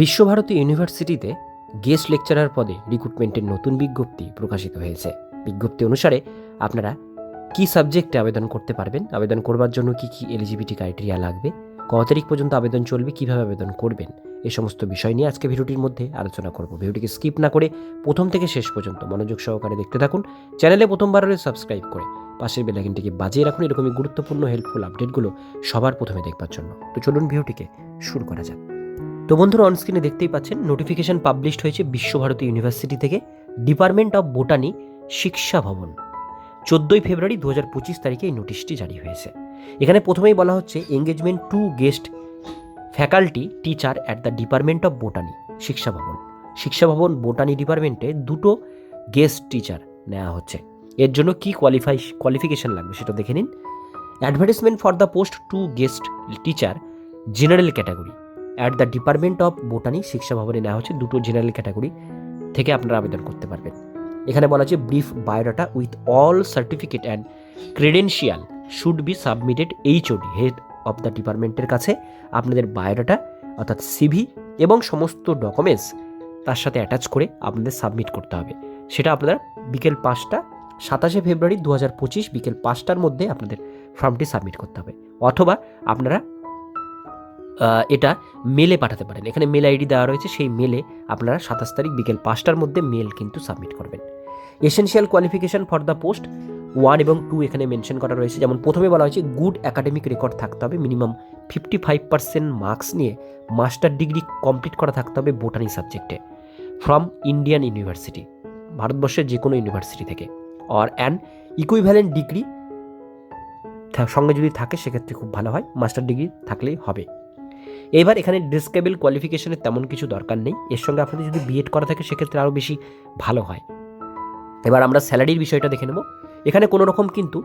বিশ্বভারতী ইউনিভার্সিটিতে guest lecturer পদে রিক্রুটমেন্টের নতুন বিজ্ঞপ্তি প্রকাশিত হয়েছে। বিজ্ঞপ্তি অনুসারে আপনারা কি সাবজেক্টে আবেদন করতে পারবেন? আবেদন করবার জন্য কি কি এলিজিবিলিটি ক্রাইটেরিয়া লাগবে? ক তারিখ পর্যন্ত আবেদন চলবে? কীভাবে আবেদন করবেন? এই সমস্ত বিষয় নিয়ে আজকে ভিডিওটির মধ্যে আলোচনা করব। ভিডিওটিকে স্কিপ না করে প্রথম থেকে শেষ পর্যন্ত মনোযোগ সহকারে দেখতে থাকুন। চ্যানেলে প্রথমবার হলে সাবস্ক্রাইব করে পাশের বেলাইকনটিকে বাজিয়ে রাখুন। এরকমই গুরুত্বপূর্ণ হেল্পফুল আপডেটগুলো সবার প্রথমে দেখবার জন্য। তো চলুন ভিডিওটিকে শুরু করা যাক। তো বন্ধুরা অনস্ক্রিনে দেখতেই পাচ্ছেন নোটিফিকেশন পাবলিশড হয়েছে বিশ্বভারতী ইউনিভার্সিটি থেকে department of botany Siksha Bhavana. চোদ্দোই ফেব্রুয়ারি দু হাজার পঁচিশ তারিখে এই নোটিশটি জারি হয়েছে। এখানে প্রথমেই বলা হচ্ছে engagement to guest faculty teacher at the department of botany Siksha Bhavana. Siksha ভবন বোটানি ডিপার্টমেন্টে দুটো গেস্ট টিচার নেওয়া হচ্ছে। এর জন্য কি কোয়ালিফাই কোয়ালিফিকেশন লাগবে সেটা দেখে নিন। Advertisement for the post to guest teacher general category at the department of botany শিক্ষা ভবনে নেওয়া হচ্ছে দুটো জেনারেল ক্যাটাগরি থেকে আপনারা আবেদন করতে পারবেন। এখানে বলা আছে brief biodata with all certificate and credential should be submitted HOD head of the ডিপার্টমেন্টের কাছে। আপনাদের বায়োডাটা অর্থাৎ সিভি এবং সমস্ত ডকুমেন্টস তার সাথে অ্যাটাচ করে আপনাদের সাবমিট করতে হবে। সেটা আপনারা বিকেল পাঁচটা, সাতাশে ফেব্রুয়ারি দু হাজার পঁচিশ বিকেল পাঁচটার মধ্যে আপনাদের ফর্মটি সাবমিট করতে হবে। অথবা আপনারা এটা মেলে পাঠাতে পারেন। এখানে মেল আইডি দেওয়া রয়েছে, সেই মেলে আপনারা সাতাশ তারিখ বিকেল পাঁচটার মধ্যে মেল কিন্তু সাবমিট করবেন। Essential qualification for the post one এবং টু এখানে মেনশন করা রয়েছে, যেমন প্রথমে বলা হয়েছে, গুড একাডেমিক রেকর্ড থাকতে হবে, minimum fifty five percent marks নিয়ে মাস্টার ডিগ্রি কমপ্লিট করা থাকতে হবে বোটানি সাবজেক্টে, ফ্রম ইন্ডিয়ান ইউনিভার্সিটি, ভারতবর্ষের যে কোনো ইউনিভার্সিটি থেকে। অর অ্যান ইকুইভ্যালেন্ট ডিগ্রি সঙ্গে যদি থাকে, সেক্ষেত্রে খুব ভালো হয়, মাস্টার ডিগ্রি থাকলেই হবে। এবার এখানে ডিসকেবল কোয়ালিফিকেশনের তেমন কিছু দরকার নেই। এর সঙ্গে আপনাদের যদি বিএড করা থাকে, সেক্ষেত্রে আরও বেশি ভালো হয়। এবার আমরা স্যালারির বিষয়টা দেখে নেব। এখানে কোনো রকম কিন্তু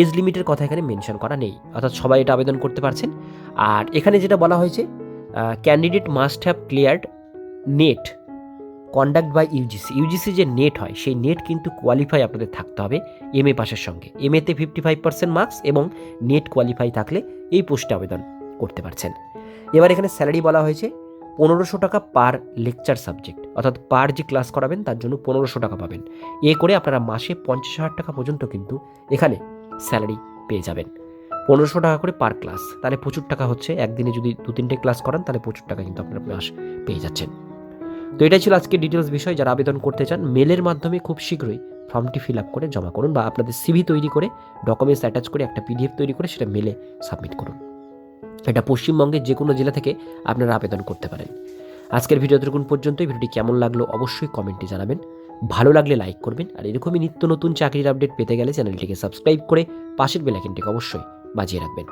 এজ লিমিটের কথা এখানে মেনশন করা নেই। অর্থাৎ সবাই এটা আবেদন করতে পারছেন। আর এখানে যেটা বলা হয়েছে candidate must have cleared NET conduct by UGC UGC যে নেট হয়, সেই নেট কিন্তু কোয়ালিফাই আপনাদের থাকতে হবে এম এ পাশের সঙ্গে। এম এতে ফিফটি ফাইভ পার্সেন্ট মার্কস এবং নেট কোয়ালিফাই থাকলে এই পোস্টে আবেদন। করতে পারছেন। এবার এখানে স্যালারি বলা হয়েছে পনেরোশো টাকা পার লেকচার সাবজেক্ট অর্থাৎ পার যে ক্লাস করাবেন তার জন্য পনেরোশো টাকা পাবেন। এ করে আপনারা মাসে পঞ্চাশ হাজার টাকা পর্যন্ত কিন্তু এখানে স্যালারি পেয়ে যাবেন। পনেরোশো টাকা করে পার ক্লাস তাহলে প্রচুর টাকা হচ্ছে। একদিনে যদি দু তিনটে ক্লাস করান, তাহলে প্রচুর টাকা কিন্তু আপনারা মাস পেয়ে যাচ্ছেন। তো এটাই ছিল আজকে ডিটেলস বিষয়। যারা আবেদন করতে চান মেলের মাধ্যমে খুব শীঘ্রই ফর্মটি ফিল আপ করে জমা করুন বা আপনাদের সিভি তৈরি করে ডকুমেন্টস অ্যাটাচ করে একটা পিডিএফ তৈরি করে সেটা মেলে সাবমিট করুন। এটা পশ্চিমবঙ্গের যে কোনো জেলা থেকে আপনারা আবেদন করতে পারেন। আজকের ভিডিও এতটুকুন পর্যন্তই। ভিডিওটি কেমন লাগল অবশ্যই কমেন্টে জানাবেন। ভালো লাগলে লাইক করবেন আর এরকমই নিত্য নতুন চাকরির আপডেট পেতে গেলে চ্যানেলটিকে সাবস্ক্রাইব করে পাশের বেলাইকনটিকে অবশ্যই বাজিয়ে রাখবেন।